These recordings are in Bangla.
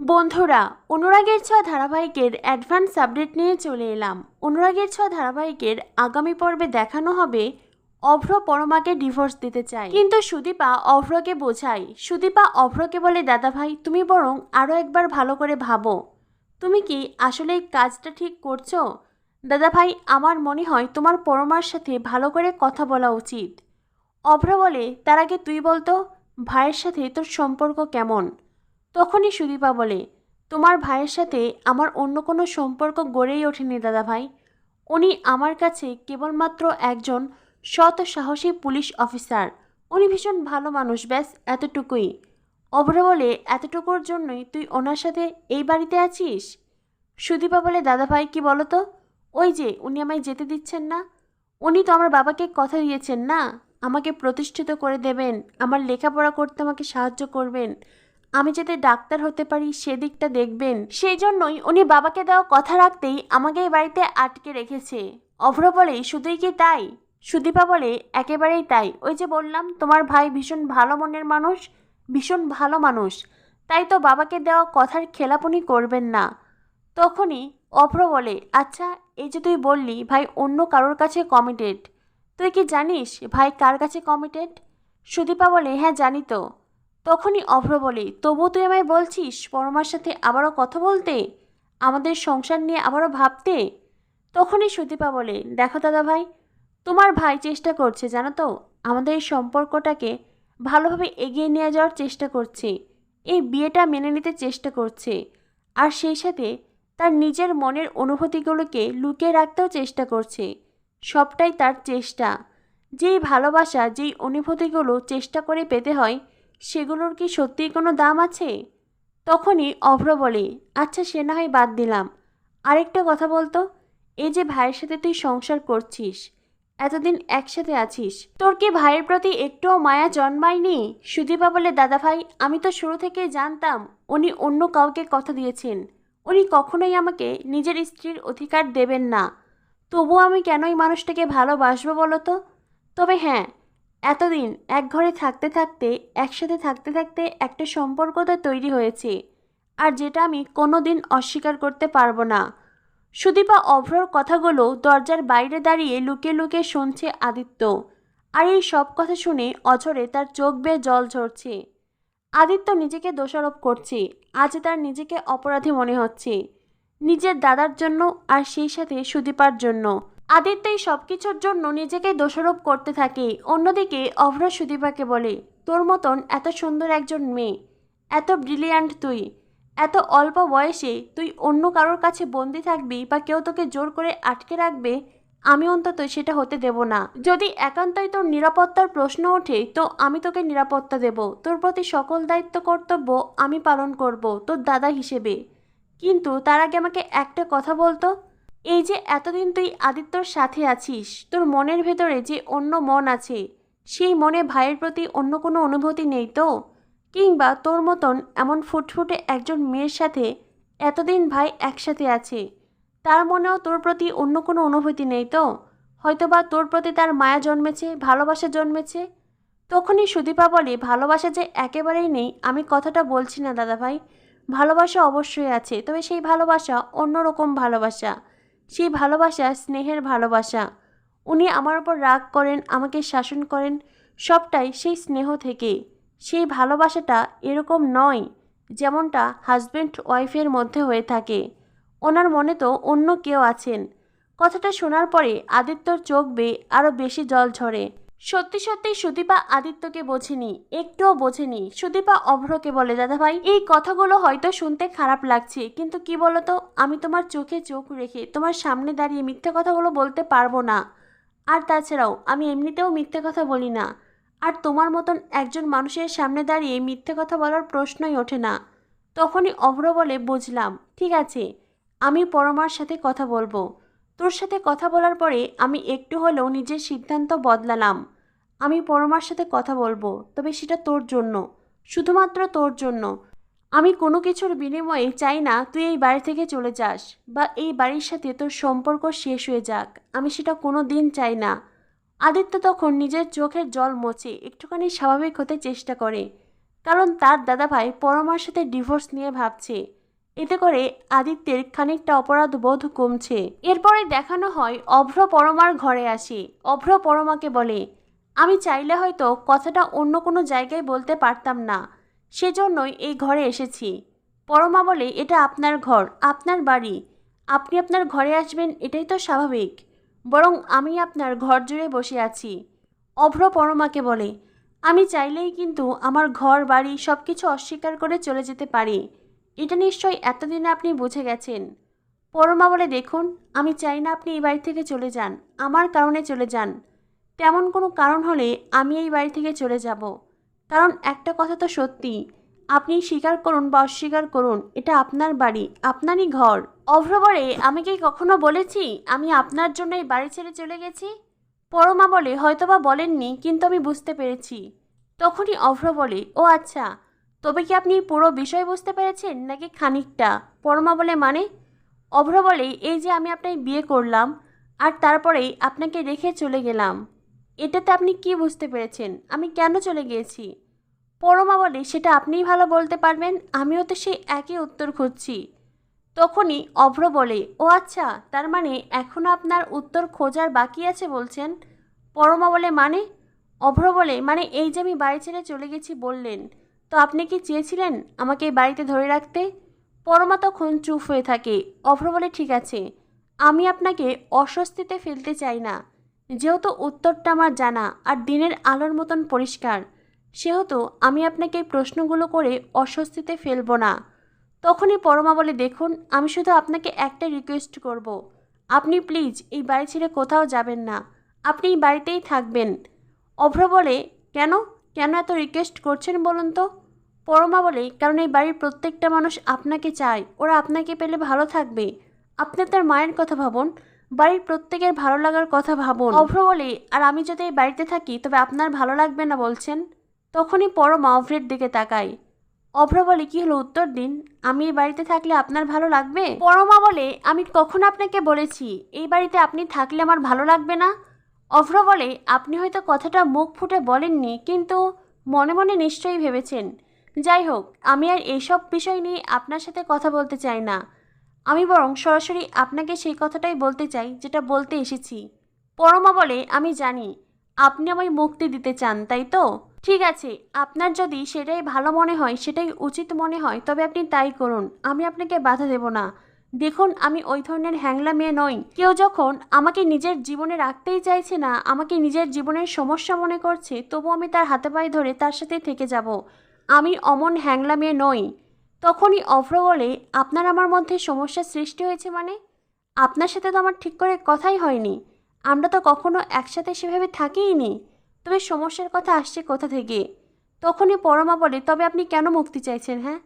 বন্ধুরা, অনুরাগের ছোঁয়া ধারাবাহিকের অ্যাডভান্স আপডেট নিয়ে চলে এলাম। অনুরাগের ছোঁয়া ধারাবাহিকের আগামী পর্বে দেখানো হবে অভ্র পরমাকে ডিভোর্স দিতে চায় কিন্তু সুদীপা অভ্রকে বোঝায়। সুদীপা অভ্রকে বলে, দাদা ভাই, তুমি বরং আরও একবার ভালো করে ভাবো। তুমি কি আসলে এই কাজটা ঠিক করছ? দাদা ভাই, আমার মনে হয় তোমার পরমার সাথে ভালো করে কথা বলা উচিত। অভ্র বলে, তার আগে তুই বলতো, ভাইয়ের সাথে তোর সম্পর্ক কেমন? তখনই সুদীপা বলে, তোমার ভাইয়ের সাথে আমার অন্য কোনো সম্পর্ক গড়েই ওঠেনি দাদা ভাই উনি আমার কাছে কেবলমাত্র একজন সৎ সাহসী পুলিশ অফিসার। উনি ভীষণ ভালো মানুষ, ব্যাস, এতটুকুই। অভ্র বলে, এতটুকুর জন্যই তুই ওনার সাথে এই বাড়িতে আছিস? সুদীপা বলে দাদা ভাই কি বলো তো? ওই যে, উনি আমায় যেতে দিচ্ছেন না। উনি তো আমার বাবাকে কথা দিয়েছেন না। আমাকে প্রতিষ্ঠিত করে দেবেন। আমার লেখাপড়া করতে আমাকে সাহায্য করবেন। আমি যাতে ডাক্তার হতে পারি সেদিকটা দেখবেন। সেই জন্যই উনি বাবাকে দেওয়া কথা রাখতেই আমাকে এই বাড়িতে আটকে রেখেছে। অভ্র বলে শুধুই কি তাই? সুদীপা বলে, একেবারেই তাই। ওই যে বললাম, তোমার ভাই ভীষণ ভালো মনের মানুষ, ভীষণ ভালো মানুষ। তাই তো বাবাকে দেওয়া কথার খেলাপনি করবেন না। তখনই অভ্র বলে আচ্ছা এই যে তুই বললি, ভাই অন্য কারোর কাছে কমিটেড তুই কি জানিস ভাই কার কাছে কমিটেড সুদীপা বলে হ্যাঁ জানি তো। তখনই অভ্র বলে, তবু তুই আমায় বলছিস পরমার সাথে আবারও কথা বলতে? আমাদের সংসার নিয়ে আবারও ভাবতে? তখনই সুদীপা বলে, দেখো দাদা ভাই, তোমার ভাই চেষ্টা করছে, জানো তো? আমাদের সম্পর্কটাকে ভালোভাবে এগিয়ে নিয়ে যাওয়ার চেষ্টা করছে। এই বিয়েটা মেনে নিতে চেষ্টা করছে। আর সেই সাথে তার নিজের মনের অনুভূতিগুলোকে লুকিয়ে রাখতেও চেষ্টা করছে। সবটাই তার চেষ্টা। যেই ভালোবাসা, যেই অনুভূতিগুলো চেষ্টা করে পেতে হয় সেগুলোর কি সত্যিই কোনো দাম আছে? তখনই অভ্র বলে আচ্ছা সে না হয় বাদ দিলাম। আরেকটা কথা বলতো, এই যে ভাইয়ের সাথে তুই সংসার করছিস, এতদিন একসাথে আছিস, তোর কি ভাইয়ের প্রতি একটুও মায়া জন্মায়নি? সুদীপা বলে, দাদা ভাই, আমি তো শুরু থেকেই জানতাম উনি অন্য কাউকে কথা দিয়েছেন। উনি কখনোই আমাকে নিজের স্ত্রীর অধিকার দেবেন না। তবুও আমি কেন এই মানুষটাকে ভালোবাসবো বলো তো? তবে হ্যাঁ এতদিন এক ঘরে থাকতে থাকতে, একসাথে থাকতে থাকতে একটা সম্পর্ক তো তৈরি হয়েছে, আর যেটা আমি কোনো দিন অস্বীকার করতে পারব না। সুদীপা অভ্রর কথাগুলো দরজার বাইরে দাঁড়িয়ে লুকিয়ে লুকিয়ে শুনছে আদিত্য, আর এই সব কথা শুনে অঝরে তার চোখ বেয়ে জল ঝরছে। আদিত্য নিজেকে দোষারোপ করছে, আজ তার নিজেকে অপরাধী মনে হচ্ছে, নিজের দাদার জন্য আর সেই সাথে সুদীপার জন্য। আদিত্য এই সব কিছুর জন্য নিজেকে দোষারোপ করতে থাকে। অন্যদিকে অভ্র সুদীপাকে বলে, তোর মতন এত সুন্দর একজন মেয়ে, এত ব্রিলিয়ান্ট তুই, এত অল্প বয়সে তুই অন্য কারোর কাছে বন্দি থাকবি বা কেউ তোকে জোর করে আটকে রাখবে, আমি অন্তত সেটা হতে দেব না। যদি একান্তই তোর নিরাপত্তার প্রশ্ন ওঠে, তো আমি তোকে নিরাপত্তা দেব। তোর প্রতি সকল দায়িত্ব কর্তব্য আমি পালন করব, তোর দাদা হিসেবে। কিন্তু তার আগে আমাকে একটা কথা বলতো? এই যে এতদিন তুই আদিত্যর সাথে আছিস, তোর মনের ভেতরে যে অন্য মন আছে, সেই মনে ভাইয়ের প্রতি অন্য কোনো অনুভূতি নেই তো? কিংবা তোর মতন এমন ফুটফুটে একজন মেয়ের সাথে এতদিন ভাই একসাথে আছে, তার মনেও তোর প্রতি অন্য কোনো অনুভূতি নেই তো? হয়তোবা তোর প্রতি তার মায়া জন্মেছে, ভালোবাসা জন্মেছে? তখনই সুদীপা বলে, ভালোবাসা যে একেবারেই নেই, আমি কথাটা বলছি না দাদা ভাই ভালোবাসা অবশ্যই আছে, তবে সেই ভালোবাসা অন্যরকম ভালোবাসা। সেই ভালোবাসা, স্নেহের ভালোবাসা। উনি আমার ওপর রাগ করেন, আমাকে শাসন করেন, সবটাই সেই স্নেহ থেকে। সেই ভালোবাসাটা এরকম নয় যেমনটা হাজব্যান্ড ওয়াইফের মধ্যে হয়ে থাকে। ওনার মনে তো অন্য কেউ আছেন। কথাটা শোনার পরে আদিত্যর চোখ বেয়ে আরও বেশি জল ঝরে। সত্যি সত্যি সুদীপা আদিত্যকে বোঝেনি, একটুও বোঝেনি। সুদীপা অভ্রকে বলে দাদা ভাই এই কথাগুলো হয়তো শুনতে খারাপ লাগছে, কিন্তু কি বলতো, আমি তোমার চোখে চোখ রেখে তোমার সামনে দাঁড়িয়ে মিথ্যে কথাগুলো বলতে পারব না। আর তাছাড়াও, আমি এমনিতেও মিথ্যে কথা বলি না। আর তোমার মতন একজন মানুষের সামনে দাঁড়িয়ে মিথ্যে কথা বলার প্রশ্নই ওঠে না। তখনই অভ্র বলে, বুঝলাম, ঠিক আছে, আমি পরমার সাথে কথা বলব। তোর সাথে কথা বলার পরে আমি একটু হলেও নিজের সিদ্ধান্ত বদলালাম। আমি পরমার সাথে কথা বলব, তবে সেটা তোর জন্য। শুধুমাত্র তোর জন্য। আমি কোনো কিছুর বিনিময়ে চাই না তুই এই বাড়ি থেকে চলে যাস, বা এই বাড়ির সাথে তোর সম্পর্ক শেষ হয়ে যাক। আমি সেটা কোনো দিন চাই না। আদিত্য তখন নিজের চোখের জল মোছে একটুখানি স্বাভাবিক হতে চেষ্টা করে, কারণ তার দাদাভাই পরমার সাথে ডিভোর্স নিয়ে ভাবছে। এতে করে আদিত্যের খানিকটা অপরাধ বোধ কমছে। এরপরে দেখানো হয় অভ্র পরমার ঘরে আসে। অভ্র পরমাকে বলে আমি চাইলে হয়তো কথাটা অন্য কোনো জায়গায় বলতে পারতাম না। সেজন্যই এই ঘরে এসেছি। পরমা বলে, এটা আপনার ঘর, আপনার বাড়ি। আপনি আপনার ঘরে আসবেন, এটাই তো স্বাভাবিক। বরং আমি আপনার ঘর জুড়ে বসে আছি। অভ্র পরমাকে বলে, আমি চাইলেই কিন্তু আমার ঘর, বাড়ি সব কিছু অস্বীকার করে চলে যেতে পারি। এটা নিশ্চয়ই এতদিনে আপনি বুঝে গেছেন। পরমা বলে, দেখুন, আমি চাই না আপনি এই বাড়ি থেকে চলে যান। আমার কারণে চলে যান। তেমন কোনো কারণ হলে আমি এই বাড়ি থেকে চলে যাব। কারণ একটা কথা তো সত্যি, আপনি স্বীকার করুন বা অস্বীকার করুন, এটা আপনার বাড়ি, আপনারই ঘর। অভ্র বলে আমি কি কখনো বলেছি, আমি আপনার জন্য এই বাড়ি ছেড়ে চলে গেছি? পরমা বলে, হয়তোবা বলেননি, কিন্তু আমি বুঝতে পেরেছি। তখনই অভ্র বলে, ও আচ্ছা তবে কি আপনি পুরো বিষয় বুঝতে পেরেছেন, নাকি খানিকটা? পরমা বলে মানে? অভ্র বলে, এই যে আমি আপনাকে বিয়ে করলাম, আর তারপরেই আপনাকে রেখে চলে গেলাম। এটাতে আপনি কি বুঝতে পেরেছেন? আমি কেন চলে গিয়েছি? পরমা বলে, সেটা আপনিই ভালো বলতে পারবেন, আমিও তো সেই একই উত্তর খুঁজছি। তখনই অভ্র বলে, ও আচ্ছা তার মানে এখনও আপনার উত্তর খোঁজার বাকি আছে বলছেন? পরমা বলে মানে? অভ্র বলে মানে এই যে আমি বাড়ি ছেড়ে চলে গেছি বললেন, তো আপনি কি চেয়েছিলেন আমাকে এই বাড়িতে ধরে রাখতে? পরমা তখন চুপ হয়ে থাকে। অভ্র বলে, ঠিক আছে, আমি আপনাকে অস্বস্তিতে ফেলতে চাই না। যেহেতু উত্তরটা আমার জানা আর দিনের আলোর মতন পরিষ্কার, সেহেতু আমি আপনাকে এই প্রশ্নগুলো করে অস্বস্তিতে ফেলব না। তখনই পরমা বলে, দেখুন, আমি শুধু আপনাকে একটা রিকোয়েস্ট করব। আপনি প্লিজ এই বাড়ি ছেড়ে কোথাও যাবেন না। আপনি এই বাড়িতেই থাকবেন। অভ্র বলে, কেন? কেন এত রিকোয়েস্ট করছেন বলুন তো? পরমা বলে, কারণ এই বাড়ির প্রত্যেকটা মানুষ আপনাকে চায়। ওরা আপনাকে পেলে ভালো থাকবে। আপনি তার মায়ের কথা ভাবুন। বাড়ির প্রত্যেকের ভালো লাগার কথা ভাবুন। অভ্র বলে, আর আমি যদি এই বাড়িতে থাকি, তবে আপনার ভালো লাগবে না বলছেন? তখনই পরমা অভ্রের দিকে তাকাই। অভ্র বলে, কি হলো উত্তর দিন? আমি এই বাড়িতে থাকলে আপনার ভালো লাগবে? পরমা বলে, আমি কখন আপনাকে বলেছি, এই বাড়িতে আপনি থাকলে আমার ভালো লাগবে না? অভ্র বলে, আপনি হয়তো কথাটা মুখ ফুটে বলেননি, কিন্তু মনে মনে নিশ্চয়ই ভেবেছেন। যাই হোক, আমি আর এইসব বিষয় নিয়ে আপনার সাথে কথা বলতে চাই না। আমি বরং সরাসরি আপনাকে সেই কথাটাই বলতে চাই, যেটা বলতে এসেছি। পরমা বলে, আমি জানি, আপনি আমায় মুক্তি দিতে চান, তাই তো? ঠিক আছে, আপনার যদি সেটাই ভালো মনে হয়, সেটাই উচিত মনে হয়, তবে আপনি তাই করুন, আমি আপনাকে বাধা দেব না। দেখুন, আমি ওই ধরনের হ্যাংলা মেয়ে নই। কেউ যখন আমাকে নিজের জীবনে রাখতেই চাইছে না, আমাকে নিজের জীবনের সমস্যা মনে করছে, তবু আমি তার হাতে পায়ে ধরে তার সাথে থেকে যাব। আমি অমন হ্যাংলা মেয়ে নই। তখনই অভ্র বলে, আপনার আমার মধ্যে সমস্যার সৃষ্টি হয়েছে মানে? আপনার সাথে তো আমার ঠিক করে কথাই হয়নি। আমরা তো কখনো একসাথে সেভাবে থাকিই নি তবে সমস্যার কথা আসছে কোথা থেকে? তখনই পরমা বলে, তবে আপনি কেন মুক্তি চাইছেন হ্যাঁ?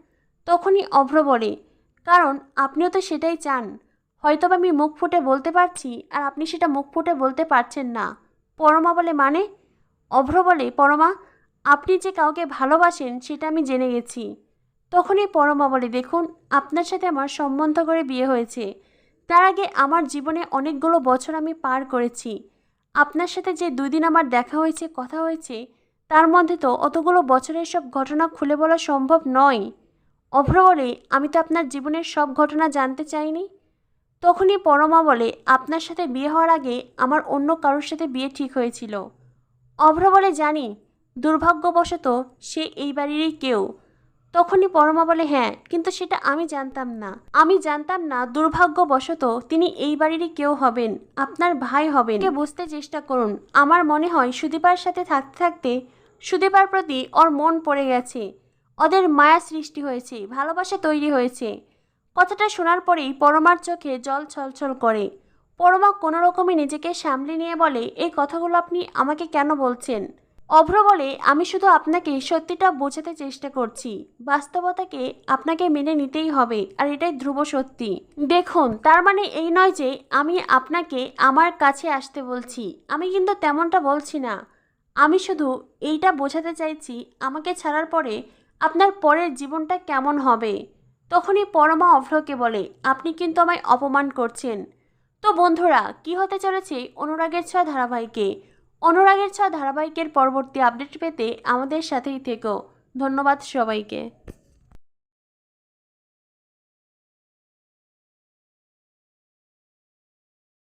তখনই অভ্র বলে, কারণ আপনিও তো সেটাই চান। হয়তো আমি মুখ ফুটে বলতে পারছি আর আপনি সেটা মুখ ফুটে বলতে পারছেন না। পরমা বলে মানে? অভ্র বলে, পরমা, আপনি যে কাউকে ভালোবাসেন সেটা আমি জেনে গেছি। তখনই পরমা বলে, দেখুন, আপনার সাথে আমার সম্বন্ধ করে বিয়ে হয়েছে। তার আগে আমার জীবনে অনেকগুলো বছর আমি পার করেছি। আপনার সাথে যে দুই দিন আমার দেখা হয়েছে, কথা হয়েছে, তার মধ্যে তো অতগুলো বছরের সব ঘটনা খুলে বলা সম্ভব নয়। অভ্র বলে, আমি তো আপনার জীবনের সব ঘটনা জানতে চাইনি। তখনই পরমা বলে, আপনার সাথে বিয়ে হওয়ার আগে আমার অন্য কারোর সাথে বিয়ে ঠিক হয়েছিল। অভ্র বলে, জানি, দুর্ভাগ্যবশত সে এই বাড়িরই কেউ। তখনই পরমা বলে হ্যাঁ কিন্তু সেটা আমি জানতাম না। আমি জানতাম না, দুর্ভাগ্যবশত তিনি এই বাড়িরই কেউ হবেন, আপনার ভাই হবেন। বুঝতে চেষ্টা করুন। আমার মনে হয় সুদীপার সাথে থাকতে থাকতে সুদীপার প্রতি ওর মন পড়ে গেছে। ওদের মায়া সৃষ্টি হয়েছে, ভালোবাসা তৈরি হয়েছে। কথাটা শোনার পরেই পরমার চোখে জল ছলছল করে। পরমা কোনো রকমে নিজেকে সামলে নিয়ে বলে, এই কথাগুলো আপনি আমাকে কেন বলছেন? অভ্র বলে, আমি শুধু আপনাকে সত্যিটা বোঝাতে চেষ্টা করছি। বাস্তবতাকে আপনাকে মেনে নিতেই হবে, আর এটাই ধ্রুব সত্যি। দেখুন, তার মানে এই নয় যে আমি আপনাকে আমার কাছে আসতে বলছি। আমি কিন্তু তেমনটা বলছি না। আমি শুধু এইটা বোঝাতে চাইছি, আমাকে ছাড়ার পরে আপনার পরের জীবনটা কেমন হবে? তখনই পরমা অভ্রকে বলে, আপনি কিন্তু আমায় অপমান করছেন। তো বন্ধুরা, কি হতে চলেছে অনুরাগের ছোঁয়া ধারাবাহিকে? অনুরাগের ছয় ধারাবাহিকের পরবর্তী আপডেট পেতে আমাদের সাথেই থেকো। ধন্যবাদ সবাইকে।